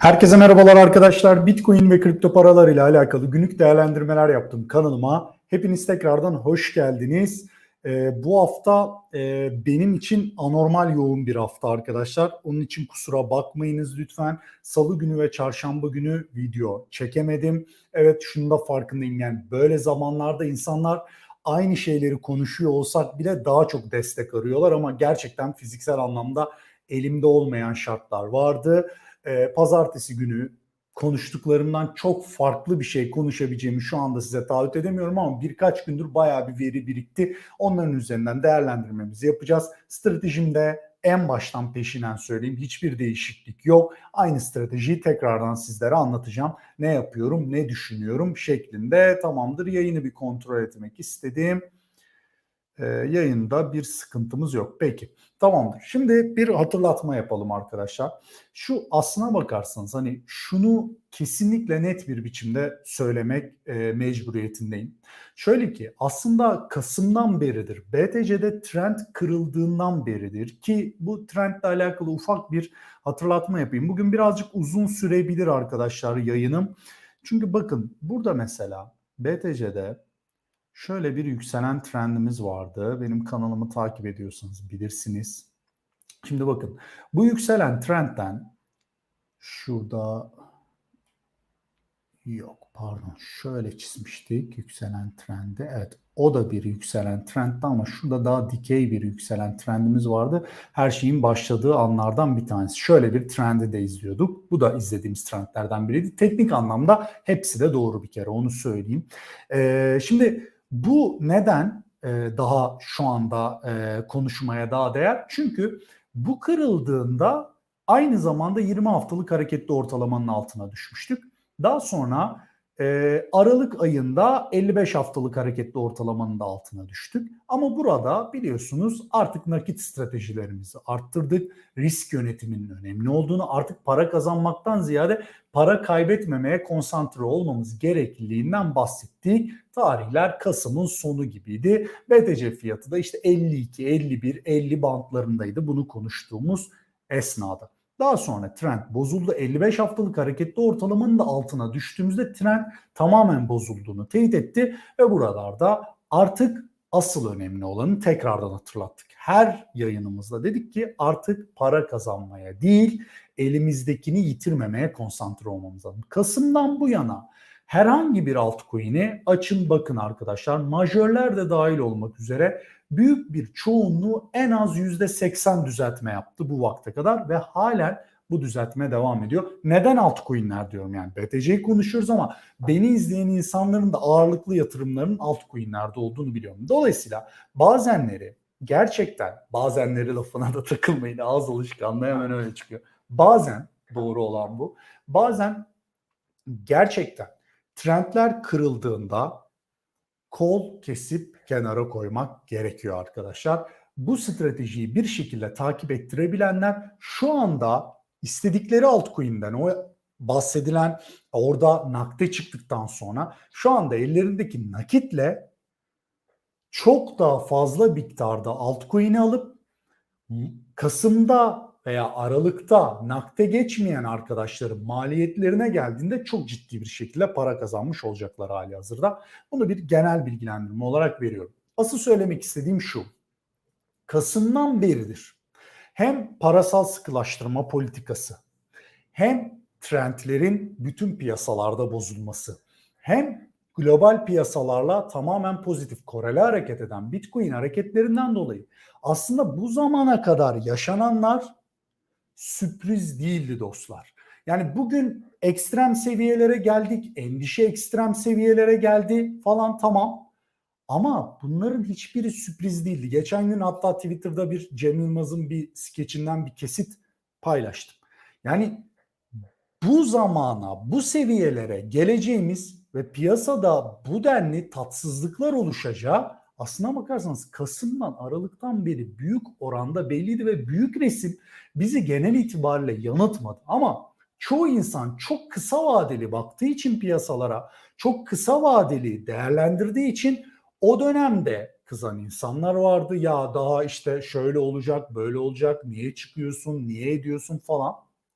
Herkese merhabalar arkadaşlar. Bitcoin ve kripto paralar ile alakalı günlük değerlendirmeler yaptım kanalıma. Hepiniz tekrardan hoş geldiniz. Ee, bu hafta e, benim için anormal yoğun bir hafta arkadaşlar. Onun için kusura bakmayınız lütfen. Salı günü ve çarşamba günü video çekemedim. Evet şunu da farkındayım yani böyle zamanlarda insanlar aynı şeyleri konuşuyor olsak bile daha çok destek arıyorlar ama gerçekten fiziksel anlamda elimde olmayan şartlar vardı e, pazartesi günü konuştuklarımdan çok farklı bir şey konuşabileceğimi şu anda size taahhüt edemiyorum ama birkaç gündür bayağı bir veri birikti. Onların üzerinden değerlendirmemizi yapacağız. Stratejimde en baştan peşinen söyleyeyim hiçbir değişiklik yok. Aynı stratejiyi tekrardan sizlere anlatacağım. Ne yapıyorum, ne düşünüyorum şeklinde tamamdır. Yayını bir kontrol etmek istedim. Ee, yayında bir sıkıntımız yok. Peki tamamdır. Şimdi bir hatırlatma yapalım arkadaşlar. Şu aslına bakarsanız hani şunu kesinlikle net bir biçimde söylemek e, mecburiyetindeyim. Şöyle ki aslında Kasım'dan beridir BTC'de trend kırıldığından beridir ki bu trendle alakalı ufak bir hatırlatma yapayım. Bugün birazcık uzun sürebilir arkadaşlar yayınım. Çünkü bakın burada mesela BTC'de şöyle bir yükselen trendimiz vardı. Benim kanalımı takip ediyorsanız bilirsiniz. Şimdi bakın bu yükselen trendten şurada yok pardon şöyle çizmiştik yükselen trendi. Evet o da bir yükselen trenddi ama şurada daha dikey bir yükselen trendimiz vardı. Her şeyin başladığı anlardan bir tanesi. Şöyle bir trendi de izliyorduk. Bu da izlediğimiz trendlerden biriydi. Teknik anlamda hepsi de doğru bir kere onu söyleyeyim. Ee, şimdi bu neden e, daha şu anda e, konuşmaya daha değer? Çünkü bu kırıldığında aynı zamanda 20 haftalık hareketli ortalamanın altına düşmüştük. Daha sonra e, Aralık ayında 55 haftalık hareketli ortalamanın da altına düştük. Ama burada biliyorsunuz artık nakit stratejilerimizi arttırdık. Risk yönetiminin önemli olduğunu artık para kazanmaktan ziyade para kaybetmemeye konsantre olmamız gerekliliğinden bahsettik. Tarihler Kasım'ın sonu gibiydi. BTC fiyatı da işte 52, 51, 50 bantlarındaydı bunu konuştuğumuz esnada. Daha sonra trend bozuldu. 55 haftalık hareketli ortalamanın da altına düştüğümüzde trend tamamen bozulduğunu teyit etti ve buralarda artık asıl önemli olanı tekrardan hatırlattık. Her yayınımızda dedik ki artık para kazanmaya değil elimizdekini yitirmemeye konsantre olmamız lazım. Kasım'dan bu yana herhangi bir altcoin'i açın bakın arkadaşlar. Majörler de dahil olmak üzere büyük bir çoğunluğu en az %80 düzeltme yaptı bu vakte kadar ve halen bu düzeltme devam ediyor. Neden altcoin'ler diyorum yani BTC'yi konuşuyoruz ama beni izleyen insanların da ağırlıklı yatırımlarının altcoin'lerde olduğunu biliyorum. Dolayısıyla bazenleri gerçekten bazenleri lafına da takılmayın ağız alışkanlığı hemen öyle çıkıyor. Bazen doğru olan bu. Bazen gerçekten trendler kırıldığında kol kesip kenara koymak gerekiyor arkadaşlar. Bu stratejiyi bir şekilde takip ettirebilenler şu anda istedikleri altcoin'den o bahsedilen orada nakde çıktıktan sonra şu anda ellerindeki nakitle çok daha fazla miktarda altcoin'i alıp Kasım'da veya Aralık'ta nakde geçmeyen arkadaşların maliyetlerine geldiğinde çok ciddi bir şekilde para kazanmış olacaklar hali hazırda. Bunu bir genel bilgilendirme olarak veriyorum. Asıl söylemek istediğim şu. Kasım'dan beridir hem parasal sıkılaştırma politikası hem trendlerin bütün piyasalarda bozulması hem global piyasalarla tamamen pozitif korele hareket eden Bitcoin hareketlerinden dolayı aslında bu zamana kadar yaşananlar sürpriz değildi dostlar. Yani bugün ekstrem seviyelere geldik, endişe ekstrem seviyelere geldi falan tamam. Ama bunların hiçbiri sürpriz değildi. Geçen gün hatta Twitter'da bir Cem Yılmaz'ın bir skeçinden bir kesit paylaştım. Yani bu zamana, bu seviyelere geleceğimiz ve piyasada bu denli tatsızlıklar oluşacağı aslına bakarsanız Kasım'dan Aralık'tan beri büyük oranda belliydi ve büyük resim bizi genel itibariyle yanıltmadı. Ama çoğu insan çok kısa vadeli baktığı için piyasalara, çok kısa vadeli değerlendirdiği için o dönemde kızan insanlar vardı. Ya daha işte şöyle olacak, böyle olacak, niye çıkıyorsun, niye ediyorsun falan.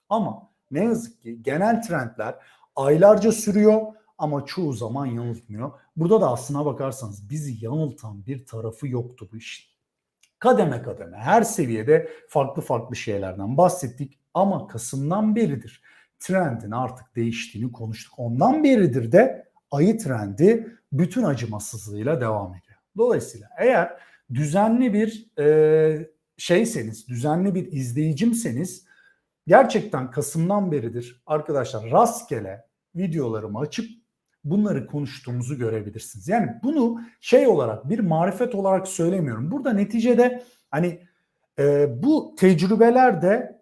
Ama Ne yazık ki genel trendler aylarca sürüyor ama çoğu zaman yanıltmıyor. Burada da aslına bakarsanız bizi yanıltan bir tarafı yoktu bu işin. Kademe kademe her seviyede farklı farklı şeylerden bahsettik ama Kasım'dan beridir trendin artık değiştiğini konuştuk. Ondan beridir de ayı trendi bütün acımasızlığıyla devam ediyor. Dolayısıyla eğer düzenli bir e, şeyseniz, düzenli bir izleyicimseniz gerçekten Kasım'dan beridir arkadaşlar rastgele videolarımı açıp bunları konuştuğumuzu görebilirsiniz. Yani bunu şey olarak bir marifet olarak söylemiyorum. Burada neticede hani e, bu tecrübeler de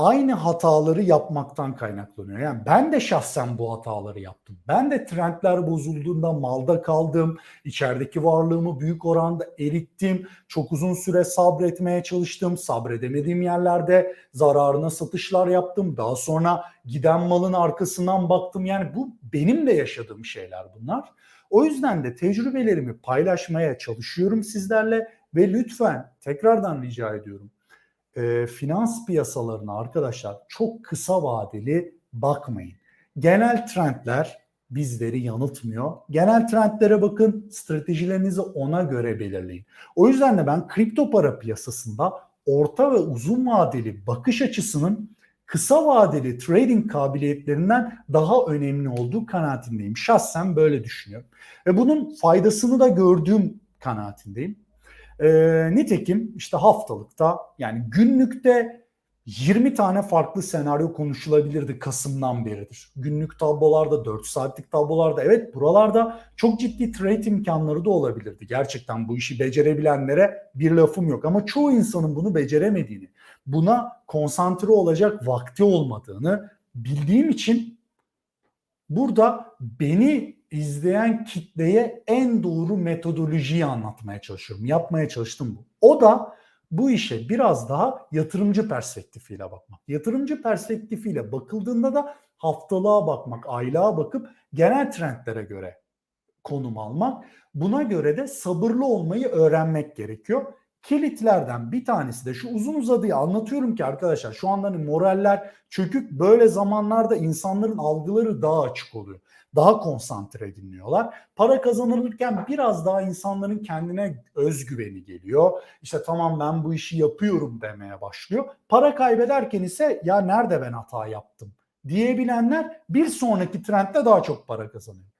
aynı hataları yapmaktan kaynaklanıyor. Yani ben de şahsen bu hataları yaptım. Ben de trendler bozulduğunda malda kaldım. İçerideki varlığımı büyük oranda erittim. Çok uzun süre sabretmeye çalıştım. Sabredemediğim yerlerde zararına satışlar yaptım. Daha sonra giden malın arkasından baktım. Yani bu benim de yaşadığım şeyler bunlar. O yüzden de tecrübelerimi paylaşmaya çalışıyorum sizlerle ve lütfen tekrardan rica ediyorum e, finans piyasalarına arkadaşlar çok kısa vadeli bakmayın. Genel trendler bizleri yanıltmıyor. Genel trendlere bakın, stratejilerinizi ona göre belirleyin. O yüzden de ben kripto para piyasasında orta ve uzun vadeli bakış açısının kısa vadeli trading kabiliyetlerinden daha önemli olduğu kanaatindeyim. Şahsen böyle düşünüyorum. Ve bunun faydasını da gördüğüm kanaatindeyim. E, nitekim işte haftalıkta yani günlükte 20 tane farklı senaryo konuşulabilirdi Kasım'dan beridir. Günlük tablolarda, 4 saatlik tablolarda evet buralarda çok ciddi trade imkanları da olabilirdi. Gerçekten bu işi becerebilenlere bir lafım yok ama çoğu insanın bunu beceremediğini, buna konsantre olacak vakti olmadığını bildiğim için burada beni izleyen kitleye en doğru metodolojiyi anlatmaya çalışıyorum. Yapmaya çalıştım bu. O da bu işe biraz daha yatırımcı perspektifiyle bakmak. Yatırımcı perspektifiyle bakıldığında da haftalığa bakmak, aylığa bakıp genel trendlere göre konum almak. Buna göre de sabırlı olmayı öğrenmek gerekiyor kilitlerden bir tanesi de şu uzun uzadıya anlatıyorum ki arkadaşlar şu anda hani moraller çökük böyle zamanlarda insanların algıları daha açık oluyor. Daha konsantre dinliyorlar. Para kazanılırken biraz daha insanların kendine özgüveni geliyor. İşte tamam ben bu işi yapıyorum demeye başlıyor. Para kaybederken ise ya nerede ben hata yaptım diyebilenler bir sonraki trendde daha çok para kazanıyor.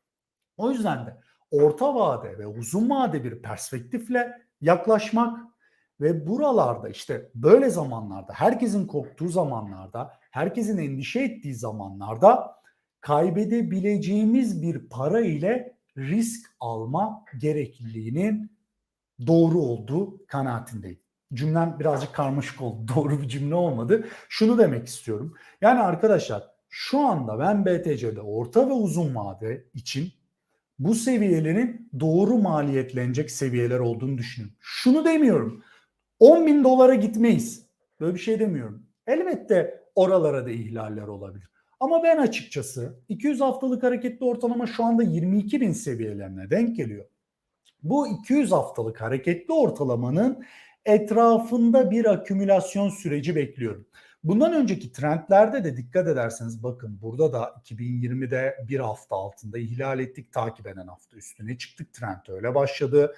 O yüzden de orta vade ve uzun vade bir perspektifle yaklaşmak ve buralarda işte böyle zamanlarda, herkesin korktuğu zamanlarda, herkesin endişe ettiği zamanlarda kaybedebileceğimiz bir para ile risk alma gerekliliğinin doğru olduğu kanaatindeyim. Cümlem birazcık karmaşık oldu. Doğru bir cümle olmadı. Şunu demek istiyorum. Yani arkadaşlar şu anda ben BTC'de orta ve uzun vade için bu seviyelerin doğru maliyetlenecek seviyeler olduğunu düşünüyorum. Şunu demiyorum. 10 bin dolara gitmeyiz. Böyle bir şey demiyorum. Elbette oralara da ihlaller olabilir. Ama ben açıkçası 200 haftalık hareketli ortalama şu anda 22 bin seviyelerine denk geliyor. Bu 200 haftalık hareketli ortalamanın etrafında bir akümülasyon süreci bekliyorum. Bundan önceki trendlerde de dikkat ederseniz bakın burada da 2020'de bir hafta altında ihlal ettik takip eden hafta üstüne çıktık trend öyle başladı.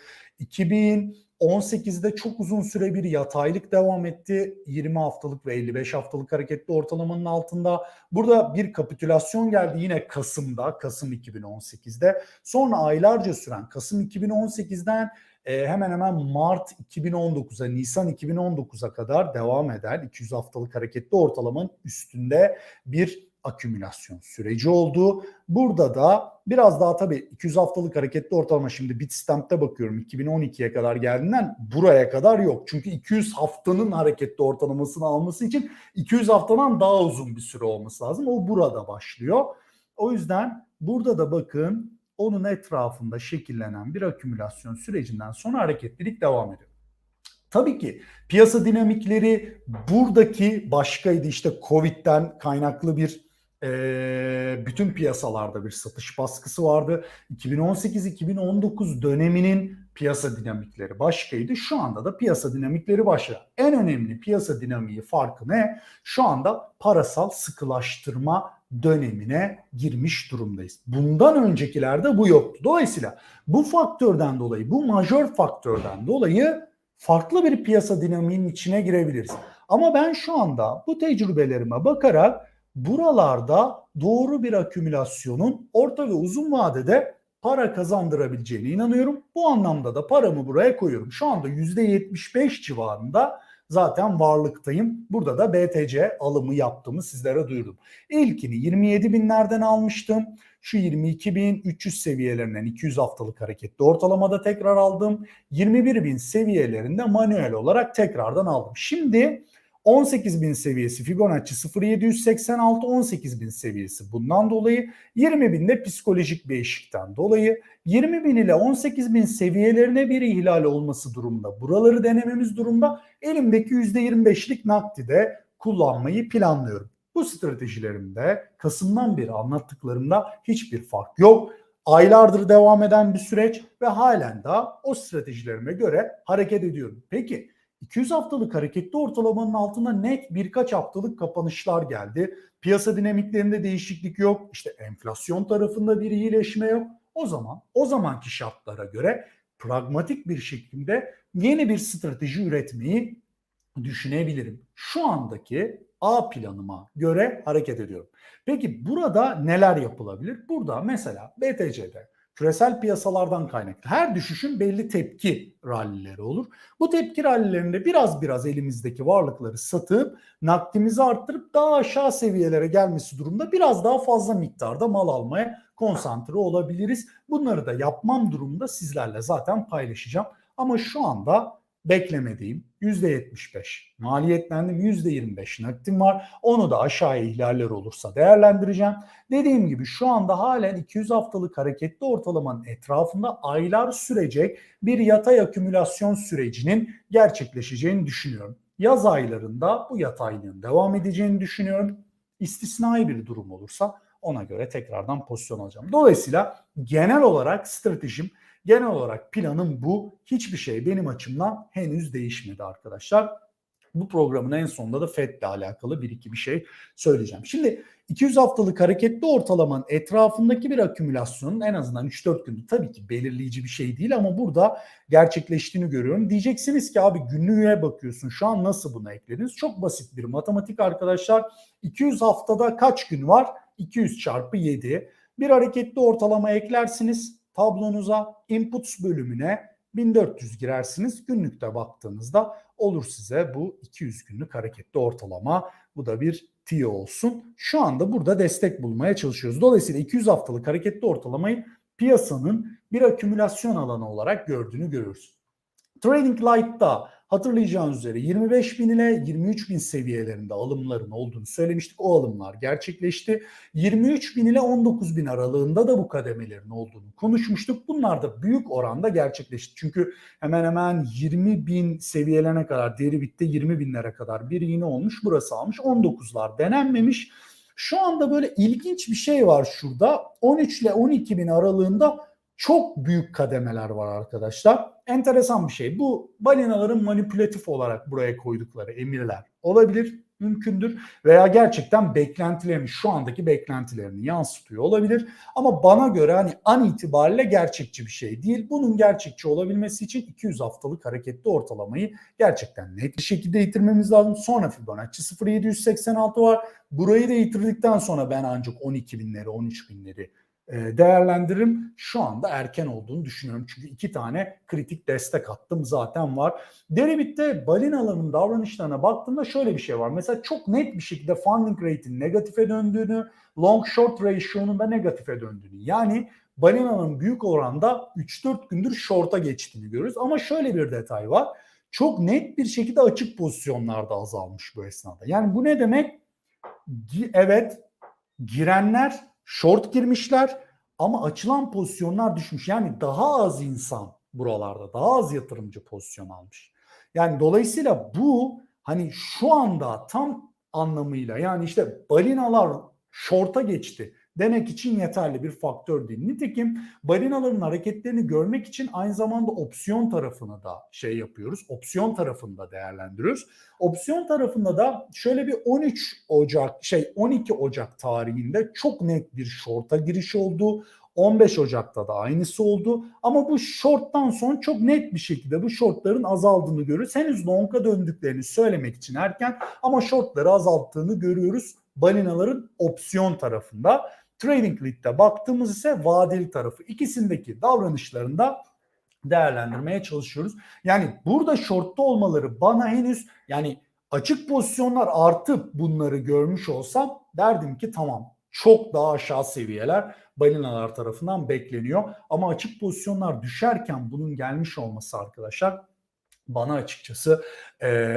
2018'de çok uzun süre bir yataylık devam etti. 20 haftalık ve 55 haftalık hareketli ortalamanın altında. Burada bir kapitülasyon geldi yine Kasım'da, Kasım 2018'de. Sonra aylarca süren Kasım 2018'den e, hemen hemen Mart 2019'a, Nisan 2019'a kadar devam eden 200 haftalık hareketli ortalamanın üstünde bir akümülasyon süreci oldu. Burada da biraz daha tabii 200 haftalık hareketli ortalama şimdi Bitstamp'te bakıyorum 2012'ye kadar geldiğinden buraya kadar yok. Çünkü 200 haftanın hareketli ortalamasını alması için 200 haftadan daha uzun bir süre olması lazım. O burada başlıyor. O yüzden burada da bakın onun etrafında şekillenen bir akümülasyon sürecinden sonra hareketlilik devam ediyor. Tabii ki piyasa dinamikleri buradaki başkaydı işte Covid'den kaynaklı bir e, bütün piyasalarda bir satış baskısı vardı. 2018-2019 döneminin piyasa dinamikleri başkaydı. Şu anda da piyasa dinamikleri başka. En önemli piyasa dinamiği farkı ne? Şu anda parasal sıkılaştırma dönemine girmiş durumdayız. Bundan öncekilerde bu yoktu. Dolayısıyla bu faktörden dolayı, bu majör faktörden dolayı farklı bir piyasa dinamiğinin içine girebiliriz. Ama ben şu anda bu tecrübelerime bakarak buralarda doğru bir akümülasyonun orta ve uzun vadede para kazandırabileceğine inanıyorum. Bu anlamda da paramı buraya koyuyorum. Şu anda %75 civarında zaten varlıktayım. Burada da BTC alımı yaptığımı sizlere duyurdum. İlkini 27 binlerden almıştım. Şu 22.300 seviyelerinden 200 haftalık hareketli ortalamada tekrar aldım. 21 bin seviyelerinde manuel olarak tekrardan aldım. Şimdi 18.000 seviyesi Fibonacci 0786 18.000 seviyesi bundan dolayı 20.000 de psikolojik bir eşikten dolayı 20.000 ile 18.000 seviyelerine bir ihlal olması durumda buraları denememiz durumda elimdeki %25'lik nakdi de kullanmayı planlıyorum. Bu stratejilerimde Kasım'dan beri anlattıklarımda hiçbir fark yok. Aylardır devam eden bir süreç ve halen daha o stratejilerime göre hareket ediyorum. Peki 200 haftalık hareketli ortalamanın altında net birkaç haftalık kapanışlar geldi. Piyasa dinamiklerinde değişiklik yok. İşte enflasyon tarafında bir iyileşme yok. O zaman o zamanki şartlara göre pragmatik bir şekilde yeni bir strateji üretmeyi düşünebilirim. Şu andaki A planıma göre hareket ediyorum. Peki burada neler yapılabilir? Burada mesela BTC'de küresel piyasalardan kaynaklı her düşüşün belli tepki rallileri olur. Bu tepki rallilerinde biraz biraz elimizdeki varlıkları satıp nakdimizi arttırıp daha aşağı seviyelere gelmesi durumda biraz daha fazla miktarda mal almaya konsantre olabiliriz. Bunları da yapmam durumunda sizlerle zaten paylaşacağım. Ama şu anda beklemediğim %75. Maliyetlendim %25 nakdim var. Onu da aşağıya ihlaller olursa değerlendireceğim. Dediğim gibi şu anda halen 200 haftalık hareketli ortalamanın etrafında aylar sürecek bir yatay akümülasyon sürecinin gerçekleşeceğini düşünüyorum. Yaz aylarında bu yataylığın devam edeceğini düşünüyorum. İstisnai bir durum olursa ona göre tekrardan pozisyon alacağım. Dolayısıyla genel olarak stratejim Genel olarak planım bu. Hiçbir şey benim açımdan henüz değişmedi arkadaşlar. Bu programın en sonunda da FED ile alakalı bir iki bir şey söyleyeceğim. Şimdi 200 haftalık hareketli ortalamanın etrafındaki bir akümülasyonun en azından 3-4 günde tabii ki belirleyici bir şey değil ama burada gerçekleştiğini görüyorum. Diyeceksiniz ki abi günlüğe bakıyorsun şu an nasıl buna eklediniz? Çok basit bir matematik arkadaşlar. 200 haftada kaç gün var? 200 çarpı 7. Bir hareketli ortalama eklersiniz tablonuza inputs bölümüne 1400 girersiniz. Günlükte baktığınızda olur size bu 200 günlük hareketli ortalama. Bu da bir T olsun. Şu anda burada destek bulmaya çalışıyoruz. Dolayısıyla 200 haftalık hareketli ortalamayı piyasanın bir akümülasyon alanı olarak gördüğünü görürüz. Trading Light'ta Hatırlayacağınız üzere 25 bin ile 23 bin seviyelerinde alımların olduğunu söylemiştik. O alımlar gerçekleşti. 23 bin ile 19 bin aralığında da bu kademelerin olduğunu konuşmuştuk. Bunlar da büyük oranda gerçekleşti. Çünkü hemen hemen 20 bin seviyelerine kadar deri bitti 20 binlere kadar bir iğne olmuş. Burası almış 19'lar denenmemiş. Şu anda böyle ilginç bir şey var şurada. 13 ile 12 bin aralığında çok büyük kademeler var arkadaşlar enteresan bir şey. Bu balinaların manipülatif olarak buraya koydukları emirler olabilir, mümkündür veya gerçekten beklentilerini, şu andaki beklentilerini yansıtıyor olabilir. Ama bana göre hani an itibariyle gerçekçi bir şey değil. Bunun gerçekçi olabilmesi için 200 haftalık hareketli ortalamayı gerçekten net bir şekilde yitirmemiz lazım. Sonra Fibonacci 0786 var. Burayı da yitirdikten sonra ben ancak 12 binleri, 13 binleri değerlendiririm. Şu anda erken olduğunu düşünüyorum. Çünkü iki tane kritik destek hattım zaten var. Deribit'te balinaların davranışlarına baktığımda şöyle bir şey var. Mesela çok net bir şekilde funding rate'in negatife döndüğünü, long short ratio'nun da negatife döndüğünü. Yani balinaların büyük oranda 3-4 gündür short'a geçtiğini görüyoruz. Ama şöyle bir detay var. Çok net bir şekilde açık pozisyonlarda azalmış bu esnada. Yani bu ne demek? Evet girenler short girmişler ama açılan pozisyonlar düşmüş. Yani daha az insan buralarda, daha az yatırımcı pozisyon almış. Yani dolayısıyla bu hani şu anda tam anlamıyla yani işte balinalar short'a geçti demek için yeterli bir faktör değil. Nitekim balinaların hareketlerini görmek için aynı zamanda opsiyon tarafını da şey yapıyoruz. Opsiyon tarafını da değerlendiriyoruz. Opsiyon tarafında da şöyle bir 13 Ocak şey 12 Ocak tarihinde çok net bir short'a giriş oldu. 15 Ocak'ta da aynısı oldu. Ama bu short'tan sonra çok net bir şekilde bu short'ların azaldığını görüyoruz. Henüz long'a döndüklerini söylemek için erken ama short'ları azalttığını görüyoruz balinaların opsiyon tarafında. Trading Lead'de baktığımız ise vadeli tarafı. İkisindeki davranışlarında değerlendirmeye çalışıyoruz. Yani burada short'ta olmaları bana henüz yani açık pozisyonlar artıp bunları görmüş olsam derdim ki tamam çok daha aşağı seviyeler balinalar tarafından bekleniyor. Ama açık pozisyonlar düşerken bunun gelmiş olması arkadaşlar bana açıkçası e,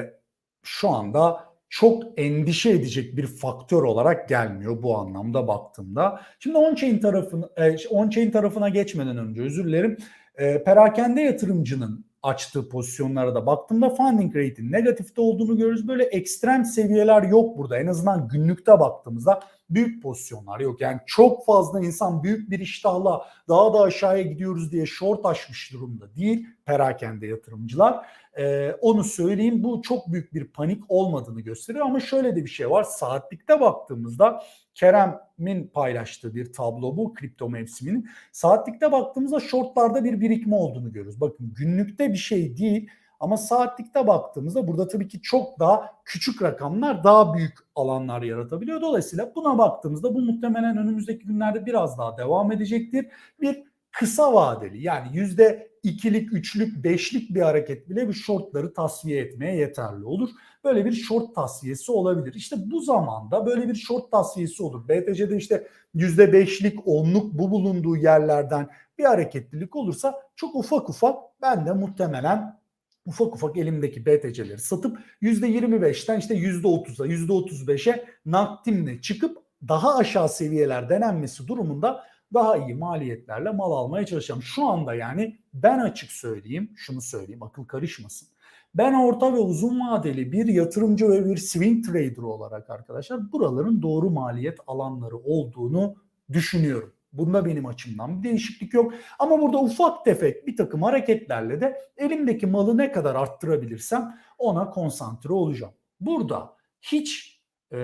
şu anda çok endişe edecek bir faktör olarak gelmiyor bu anlamda baktığımda. Şimdi on-chain tarafına, e, on-chain tarafına geçmeden önce özür dilerim. E, perakende yatırımcının açtığı pozisyonlara da baktığımda funding rate'in negatifte olduğunu görürüz. Böyle ekstrem seviyeler yok burada. En azından günlükte baktığımızda büyük pozisyonlar yok. Yani çok fazla insan büyük bir iştahla daha da aşağıya gidiyoruz diye short açmış durumda değil perakende yatırımcılar. Ee, onu söyleyeyim bu çok büyük bir panik olmadığını gösteriyor ama şöyle de bir şey var. Saatlikte baktığımızda Kerem'in paylaştığı bir tablo bu kripto mevsiminin. Saatlikte baktığımızda shortlarda bir birikme olduğunu görüyoruz. Bakın günlükte bir şey değil ama saatlikte baktığımızda burada tabii ki çok daha küçük rakamlar daha büyük alanlar yaratabiliyor. Dolayısıyla buna baktığımızda bu muhtemelen önümüzdeki günlerde biraz daha devam edecektir. Bir kısa vadeli yani yüzde ikilik, üçlük, beşlik bir hareket bile bir shortları tasfiye etmeye yeterli olur. Böyle bir short tasfiyesi olabilir. İşte bu zamanda böyle bir short tasfiyesi olur. BTC'de işte yüzde beşlik, onluk bu bulunduğu yerlerden bir hareketlilik olursa çok ufak ufak ben de muhtemelen ufak ufak elimdeki BTC'leri satıp %25'ten işte %30'a %35'e nakdimle çıkıp daha aşağı seviyeler denenmesi durumunda daha iyi maliyetlerle mal almaya çalışacağım. Şu anda yani ben açık söyleyeyim, şunu söyleyeyim akıl karışmasın. Ben orta ve uzun vadeli bir yatırımcı ve bir swing trader olarak arkadaşlar buraların doğru maliyet alanları olduğunu düşünüyorum. Bunda benim açımdan bir değişiklik yok. Ama burada ufak tefek bir takım hareketlerle de elimdeki malı ne kadar arttırabilirsem ona konsantre olacağım. Burada hiç e,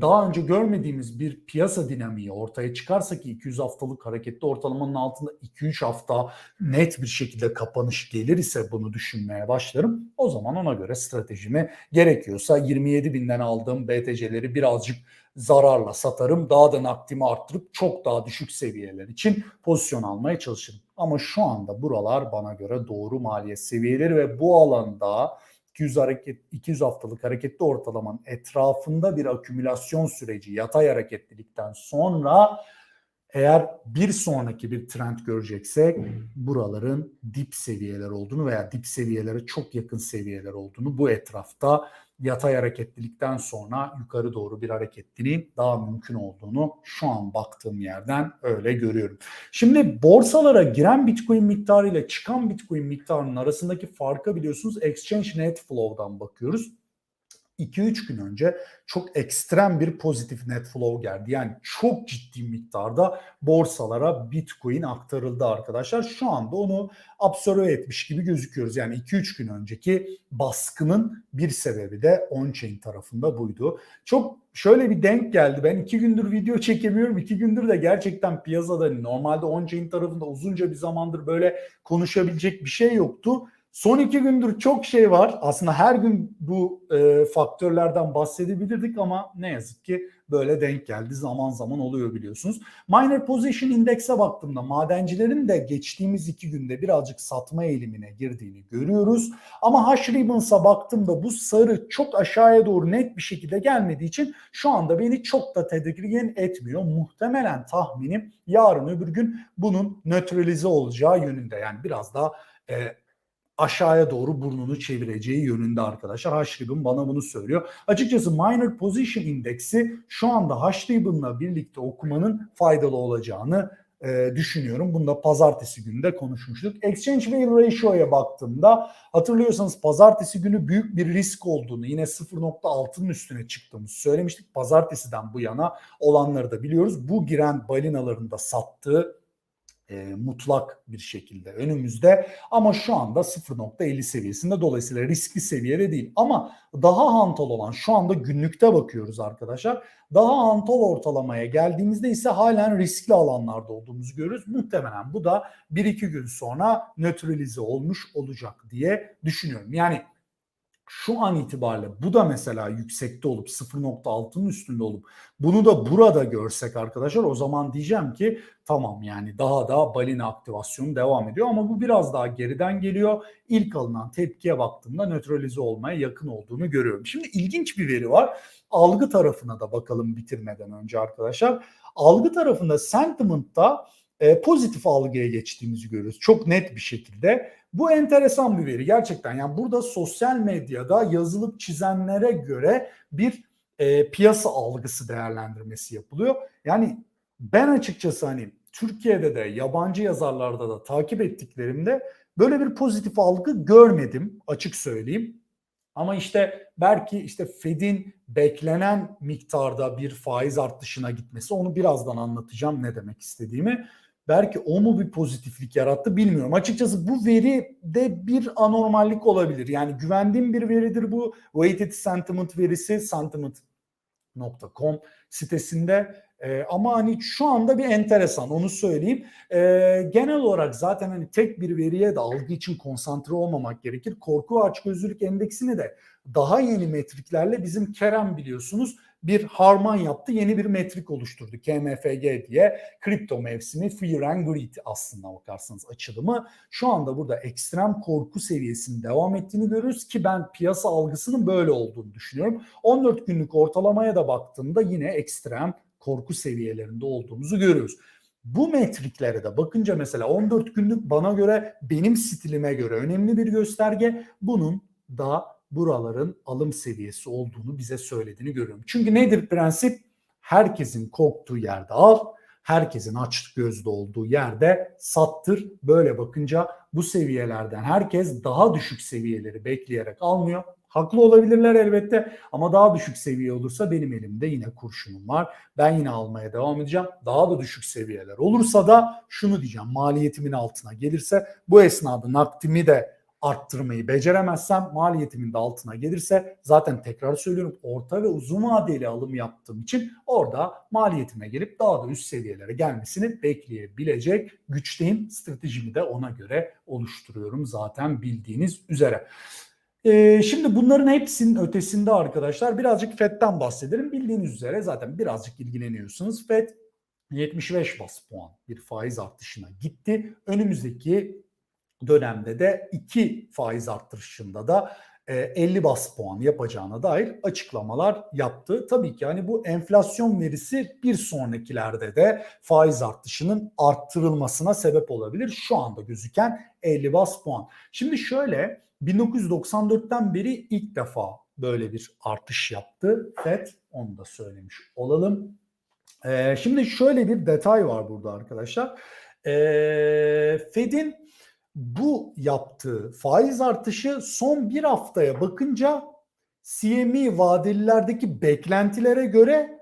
daha önce görmediğimiz bir piyasa dinamiği ortaya çıkarsa ki 200 haftalık hareketli ortalamanın altında 2-3 hafta net bir şekilde kapanış gelir ise bunu düşünmeye başlarım. O zaman ona göre stratejimi gerekiyorsa 27 binden aldığım BTC'leri birazcık zararla satarım. Daha da nakdimi arttırıp çok daha düşük seviyeler için pozisyon almaya çalışırım. Ama şu anda buralar bana göre doğru maliyet seviyeleri ve bu alanda 200 hareket 200 haftalık hareketli ortalamanın etrafında bir akümülasyon süreci yatay hareketlilikten sonra eğer bir sonraki bir trend göreceksek buraların dip seviyeler olduğunu veya dip seviyelere çok yakın seviyeler olduğunu bu etrafta yatay hareketlilikten sonra yukarı doğru bir hareketliliğin daha mümkün olduğunu şu an baktığım yerden öyle görüyorum. Şimdi borsalara giren Bitcoin miktarı ile çıkan Bitcoin miktarının arasındaki farka biliyorsunuz Exchange Net Flow'dan bakıyoruz. 2-3 gün önce çok ekstrem bir pozitif net flow geldi. Yani çok ciddi miktarda borsalara Bitcoin aktarıldı arkadaşlar. Şu anda onu absorbe etmiş gibi gözüküyoruz. Yani 2-3 gün önceki baskının bir sebebi de on-chain tarafında buydu. Çok şöyle bir denk geldi. Ben iki gündür video çekemiyorum. İki gündür de gerçekten piyasada normalde on-chain tarafında uzunca bir zamandır böyle konuşabilecek bir şey yoktu Son iki gündür çok şey var. Aslında her gün bu e, faktörlerden bahsedebilirdik ama ne yazık ki böyle denk geldi. Zaman zaman oluyor biliyorsunuz. Miner Position Index'e baktığımda madencilerin de geçtiğimiz iki günde birazcık satma eğilimine girdiğini görüyoruz. Ama Hash Ribbons'a baktığımda bu sarı çok aşağıya doğru net bir şekilde gelmediği için şu anda beni çok da tedirgin etmiyor. Muhtemelen tahminim yarın öbür gün bunun nötralize olacağı yönünde. Yani biraz daha e, aşağıya doğru burnunu çevireceği yönünde arkadaşlar. H-Ribbon bana bunu söylüyor. Açıkçası Minor Position Index'i şu anda H-Ribbon'la birlikte okumanın faydalı olacağını e, düşünüyorum. Bunu da pazartesi günü de konuşmuştuk. Exchange Weight Ratio'ya baktığımda hatırlıyorsanız pazartesi günü büyük bir risk olduğunu yine 0.6'nın üstüne çıktığımızı söylemiştik. Pazartesiden bu yana olanları da biliyoruz. Bu giren balinaların da sattığı e, mutlak bir şekilde önümüzde. Ama şu anda 0.50 seviyesinde. Dolayısıyla riskli seviyede değil. Ama daha hantal olan şu anda günlükte bakıyoruz arkadaşlar. Daha hantal ortalamaya geldiğimizde ise halen riskli alanlarda olduğumuzu görürüz muhtemelen bu da 1-2 gün sonra nötralize olmuş olacak diye düşünüyorum. Yani şu an itibariyle bu da mesela yüksekte olup 0.6'nın üstünde olup bunu da burada görsek arkadaşlar o zaman diyeceğim ki tamam yani daha da balina aktivasyonu devam ediyor ama bu biraz daha geriden geliyor. İlk alınan tepkiye baktığımda nötralize olmaya yakın olduğunu görüyorum. Şimdi ilginç bir veri var. Algı tarafına da bakalım bitirmeden önce arkadaşlar. Algı tarafında sentiment'ta e, pozitif algıya geçtiğimizi görüyoruz. Çok net bir şekilde. Bu enteresan bir veri gerçekten. Yani burada sosyal medyada yazılıp çizenlere göre bir e, piyasa algısı değerlendirmesi yapılıyor. Yani ben açıkçası hani Türkiye'de de yabancı yazarlarda da takip ettiklerimde böyle bir pozitif algı görmedim açık söyleyeyim. Ama işte belki işte Fed'in beklenen miktarda bir faiz artışına gitmesi onu birazdan anlatacağım ne demek istediğimi. Belki o mu bir pozitiflik yarattı bilmiyorum. Açıkçası bu veri de bir anormallik olabilir. Yani güvendiğim bir veridir bu. Weighted Sentiment verisi sentiment.com sitesinde ee, ama hani şu anda bir enteresan onu söyleyeyim. Ee, genel olarak zaten hani tek bir veriye de algı için konsantre olmamak gerekir. Korku açgözlülük endeksini de daha yeni metriklerle bizim Kerem biliyorsunuz bir harman yaptı. Yeni bir metrik oluşturdu. KMFG diye kripto mevsimi Fear and Greed aslında bakarsanız açılımı. Şu anda burada ekstrem korku seviyesinin devam ettiğini görürüz ki ben piyasa algısının böyle olduğunu düşünüyorum. 14 günlük ortalamaya da baktığımda yine ekstrem korku seviyelerinde olduğumuzu görüyoruz. Bu metriklere de bakınca mesela 14 günlük bana göre benim stilime göre önemli bir gösterge. Bunun da buraların alım seviyesi olduğunu bize söylediğini görüyorum. Çünkü nedir prensip? Herkesin korktuğu yerde al, herkesin açlık gözlü olduğu yerde sattır. Böyle bakınca bu seviyelerden herkes daha düşük seviyeleri bekleyerek almıyor. Haklı olabilirler elbette ama daha düşük seviye olursa benim elimde yine kurşunum var. Ben yine almaya devam edeceğim. Daha da düşük seviyeler olursa da şunu diyeceğim. Maliyetimin altına gelirse bu esnada nakdimi de arttırmayı beceremezsem maliyetimin de altına gelirse zaten tekrar söylüyorum orta ve uzun vadeli alım yaptığım için orada maliyetime gelip daha da üst seviyelere gelmesini bekleyebilecek güçteyim. Stratejimi de ona göre oluşturuyorum zaten bildiğiniz üzere. Ee, şimdi bunların hepsinin ötesinde arkadaşlar birazcık FED'den bahsedelim. Bildiğiniz üzere zaten birazcık ilgileniyorsunuz. FED 75 bas puan bir faiz artışına gitti. Önümüzdeki dönemde de iki faiz artışında da 50 e, bas puan yapacağına dair açıklamalar yaptı. Tabii ki hani bu enflasyon verisi bir sonrakilerde de faiz artışının arttırılmasına sebep olabilir. Şu anda gözüken 50 bas puan. Şimdi şöyle 1994'ten beri ilk defa böyle bir artış yaptı FED. Onu da söylemiş olalım. Ee, şimdi şöyle bir detay var burada arkadaşlar. Ee, Fed'in bu yaptığı faiz artışı son bir haftaya bakınca CME vadelilerdeki beklentilere göre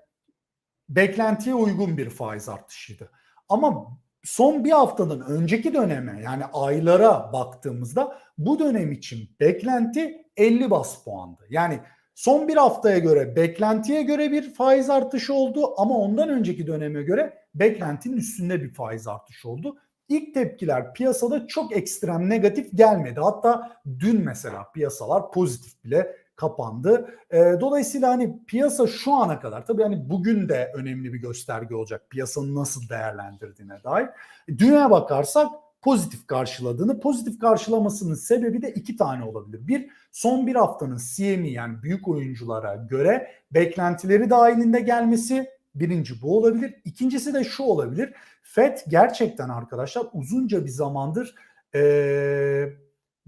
beklentiye uygun bir faiz artışıydı. Ama son bir haftanın önceki döneme yani aylara baktığımızda bu dönem için beklenti 50 bas puandı. Yani son bir haftaya göre beklentiye göre bir faiz artışı oldu ama ondan önceki döneme göre beklentinin üstünde bir faiz artışı oldu. İlk tepkiler piyasada çok ekstrem negatif gelmedi. Hatta dün mesela piyasalar pozitif bile kapandı. E, dolayısıyla hani piyasa şu ana kadar tabii hani bugün de önemli bir gösterge olacak piyasanın nasıl değerlendirdiğine dair. Dünya bakarsak pozitif karşıladığını, pozitif karşılamasının sebebi de iki tane olabilir. Bir, son bir haftanın CME yani büyük oyunculara göre beklentileri dahilinde gelmesi birinci bu olabilir. İkincisi de şu olabilir. FED gerçekten arkadaşlar uzunca bir zamandır ee,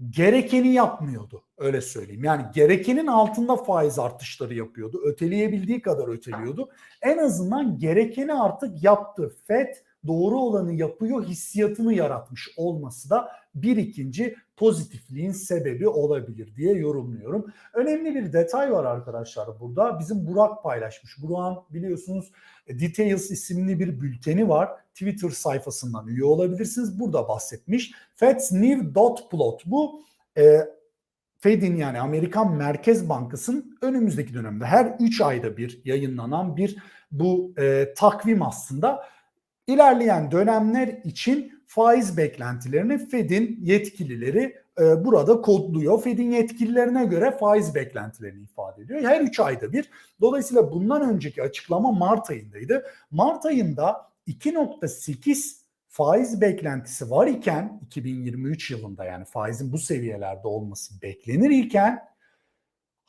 gerekeni yapmıyordu. Öyle söyleyeyim. Yani gerekenin altında faiz artışları yapıyordu. Öteleyebildiği kadar öteliyordu. En azından gerekeni artık yaptı. FED doğru olanı yapıyor hissiyatını yaratmış olması da bir ikinci pozitifliğin sebebi olabilir diye yorumluyorum. Önemli bir detay var arkadaşlar burada. Bizim Burak paylaşmış. Burak'ın biliyorsunuz e, Details isimli bir bülteni var. Twitter sayfasından üye olabilirsiniz. Burada bahsetmiş. Fed's New Dot Plot. Bu e, Fed'in yani Amerikan Merkez Bankası'nın önümüzdeki dönemde her 3 ayda bir yayınlanan bir bu e, takvim aslında ilerleyen dönemler için faiz beklentilerini Fed'in yetkilileri e, burada kodluyor. Fed'in yetkililerine göre faiz beklentilerini ifade ediyor. Her 3 ayda bir. Dolayısıyla bundan önceki açıklama Mart ayındaydı. Mart ayında 2.8 faiz beklentisi var iken 2023 yılında yani faizin bu seviyelerde olması beklenir iken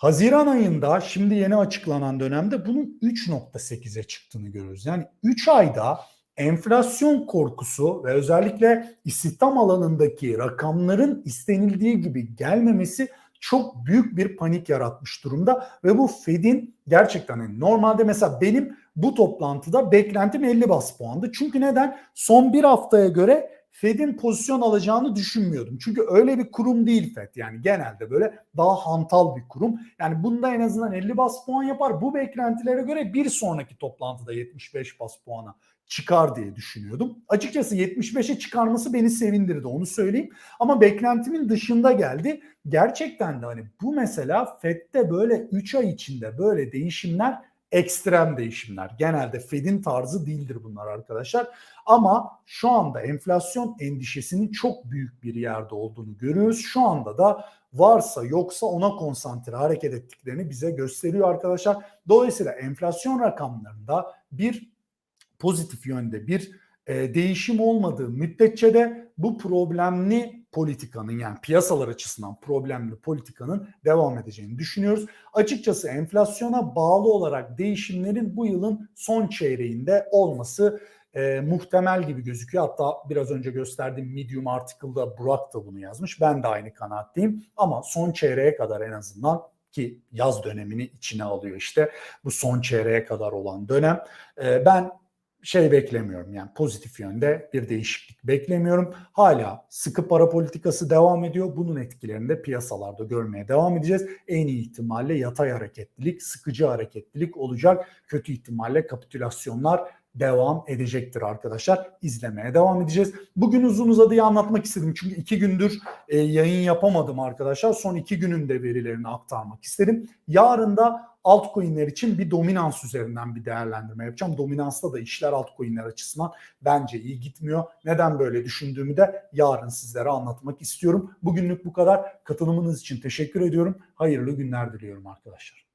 Haziran ayında şimdi yeni açıklanan dönemde bunun 3.8'e çıktığını görüyoruz. Yani 3 ayda enflasyon korkusu ve özellikle istihdam alanındaki rakamların istenildiği gibi gelmemesi çok büyük bir panik yaratmış durumda ve bu Fed'in gerçekten yani normalde mesela benim bu toplantıda beklentim 50 bas puandı. Çünkü neden? Son bir haftaya göre Fed'in pozisyon alacağını düşünmüyordum. Çünkü öyle bir kurum değil Fed. Yani genelde böyle daha hantal bir kurum. Yani bunda en azından 50 bas puan yapar. Bu beklentilere göre bir sonraki toplantıda 75 bas puana çıkar diye düşünüyordum. Açıkçası 75'e çıkarması beni sevindirdi onu söyleyeyim. Ama beklentimin dışında geldi. Gerçekten de hani bu mesela Fed'de böyle 3 ay içinde böyle değişimler ekstrem değişimler. Genelde Fed'in tarzı değildir bunlar arkadaşlar. Ama şu anda enflasyon endişesinin çok büyük bir yerde olduğunu görüyoruz. Şu anda da varsa yoksa ona konsantre hareket ettiklerini bize gösteriyor arkadaşlar. Dolayısıyla enflasyon rakamlarında bir pozitif yönde bir e, değişim olmadığı müddetçe de bu problemli politikanın yani piyasalar açısından problemli politikanın devam edeceğini düşünüyoruz. Açıkçası enflasyona bağlı olarak değişimlerin bu yılın son çeyreğinde olması e, muhtemel gibi gözüküyor. Hatta biraz önce gösterdiğim Medium article'da Burak da bunu yazmış. Ben de aynı kanaatteyim. Ama son çeyreğe kadar en azından ki yaz dönemini içine alıyor işte bu son çeyreğe kadar olan dönem. E, ben şey beklemiyorum yani pozitif yönde bir değişiklik beklemiyorum. Hala sıkı para politikası devam ediyor. Bunun etkilerini de piyasalarda görmeye devam edeceğiz. En iyi ihtimalle yatay hareketlilik, sıkıcı hareketlilik olacak. Kötü ihtimalle kapitülasyonlar devam edecektir arkadaşlar. İzlemeye devam edeceğiz. Bugün uzun uzadıya anlatmak istedim. Çünkü iki gündür e, yayın yapamadım arkadaşlar. Son iki günün de verilerini aktarmak istedim. Yarın da altcoin'ler için bir dominans üzerinden bir değerlendirme yapacağım. Dominansta da işler altcoin'ler açısından bence iyi gitmiyor. Neden böyle düşündüğümü de yarın sizlere anlatmak istiyorum. Bugünlük bu kadar. Katılımınız için teşekkür ediyorum. Hayırlı günler diliyorum arkadaşlar.